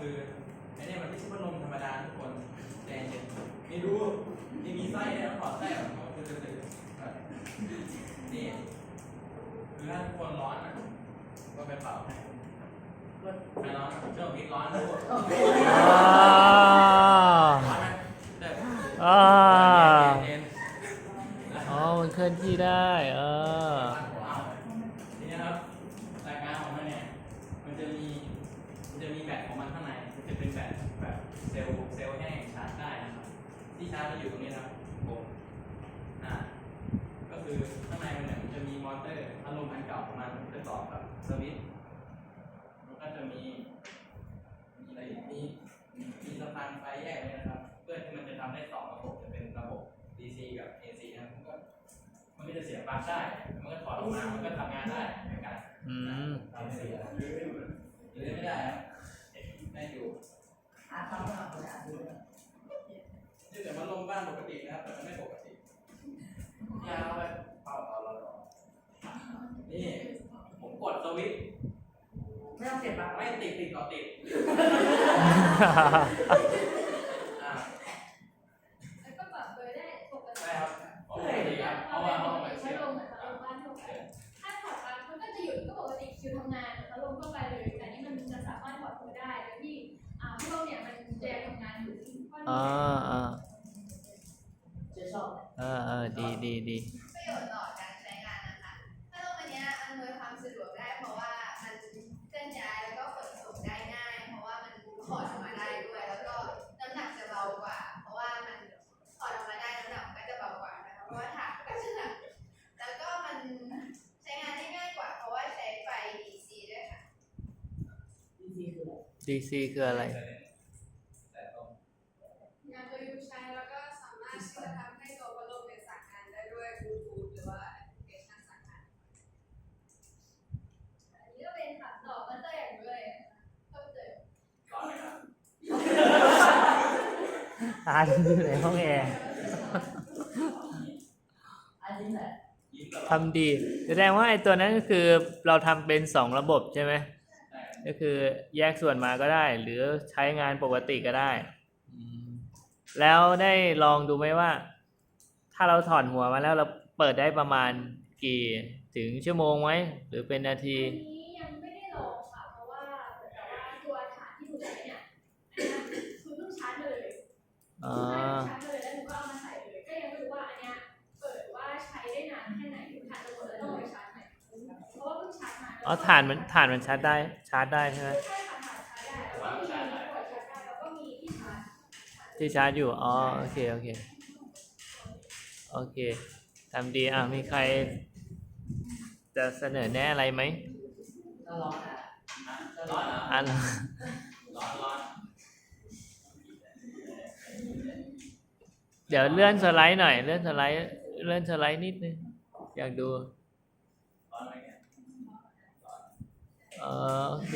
คือไอ้เนี่ยมันไม่ใช่พัดลมธรรมดาทุกคนใจเย็นนี่ดูนี่มีไส้นะถอดไส้ออกมาคือคือนี่คือถ้าทุกคนร้อนนะก็ไปเป่าให้ใครร้อนเชื่อมิดร้อนดูอ่าร้อนไหมแต่อ่าเย็นอ๋อมันเคลื่อนที่ได้ เออ ทีนี้ครับรายการของมันเนี่ยมันจะมีมันจะมีแบตของมันข้างในมัน จะเป็นแบตแบบเซลล์เซลล์แห้งชาร์จได้นะครับ ที่ชาร์จมันอยู่ตรงนี้นะครับผมอ่าก็คือข้างในมันเนี่ยมันจะมีมอเตอร์พัดลมอันเก่าของมันจะต่อกับสวิตช์มันก็จะมีมีอะไรอีกมีมีสะพานไฟแยกเลยนะครับ เพื่อที่มันจะทำได้สองระบบจะเป็นระบบ DC กับ AC นะครับมันก็มันก็จะเสียปลั๊กได้ มันก็ถอดออกมา มันก็ทำงานได้เหมือนกันอืมทำเสียหรือไม่ได้ครับ ได้อยู่อาทำมาคนอ่านดูนี่แต่มันลมบ้านปกตินะครับแต่มันไม่ปกติยาวไปเป่าเอาเรานี่ ผมกดสวิตช์ไม่ต้องเก็บปากไม่ติดติดต่อติดอ่าแล้วก็ปรับเบอร์ได้ปกติได้ครับปกติครับเพราะว่าห้องมันเสียลงเหมือนพัดลมบ้านทั่วไปถ้าถอดปลั๊กมันก็จะหยุดก็ปกติคิวทำงานเหมือนพัดลมทั่วไปเลย เออเออดีดีดีประโยชน์ต่อการใช้งานนะคะถ้าลงอันเนี้ยอำนวยความสะดวกได้เพราะว่ามันเคลื่อนย้ายแล้วก็ขนส่งได้ง่าย เพราะว่ามันถอดออกมาได้ด้วย แล้วก็น้ำหนักจะเบากว่า เพราะว่ามันถอดออกมาได้น้ำหนักมันก็จะเบากว่านะคะเพราะว่าถาดก็จะหนักแล้วก็มันใช้งานได้ง่ายกว่า เพราะว่าใช้ไฟ DC ด้วยค่ะดีซีคืออะไรดีซีคืออะไร แต่ตรง งานประยุกต์ใช้แล้วก็สามารถที่จะทำให้ตัวพัดลมเป็นสั่งงานได้ด้วยบลูทูธหรือว่าแอปพลิเคชันสั่งงานอันนี้ก็เป็นขันดอกมันจะอย่างด้วยเพิ่มเติม ร้อนไหมครับ อานอยู่ในห้องแอร์อันนี้แหละยิ้มตลอดทำดีแสดงว่าไอ้ตัวนั้นก็คือเราทำเป็นสองระบบใช่ไหมก็คือแยกส่วนมาก็ได้ หรือใช้งานปกติก็ได้ แล้วได้ลองดูไหมว่า ถ้าเราถอดหัวมาแล้วเราเปิดได้ประมาณกี่ถึงชั่วโมงไหมหรือเป็นนาที อ่าชาร์จเลยแล้วหนูก็เอามาใส่เลยก็ยังไม่รู้ว่าอันเนี้ยเปิดว่าใช้ได้นานแค่ไหนหรือฐานจะหมดแล้วต้องไปชาร์จใหม่เพราะว่าเพิ่งชาร์จมาอ๋อฐานมันฐานมันชาร์จได้ชาร์จได้ใช่ไหมใช่ค่ะฐานชาร์จได้แล้วก็มีหัวชาร์จได้แล้วก็มีที่ชาร์จที่ชาร์จอยู่อ๋อโอเคโอเคโอเคทำดีอะมีใคร จะเสนอแนะอะไรไหมต้องร้องอะร้อนเหรออะร้อนร้อน เดี๋ยวเลื่อนสไลด์หน่อย เลื่อนสไลด์ เลื่อนสไลด์นิดนึง อยากดูร้อเนี่ยเออโอเค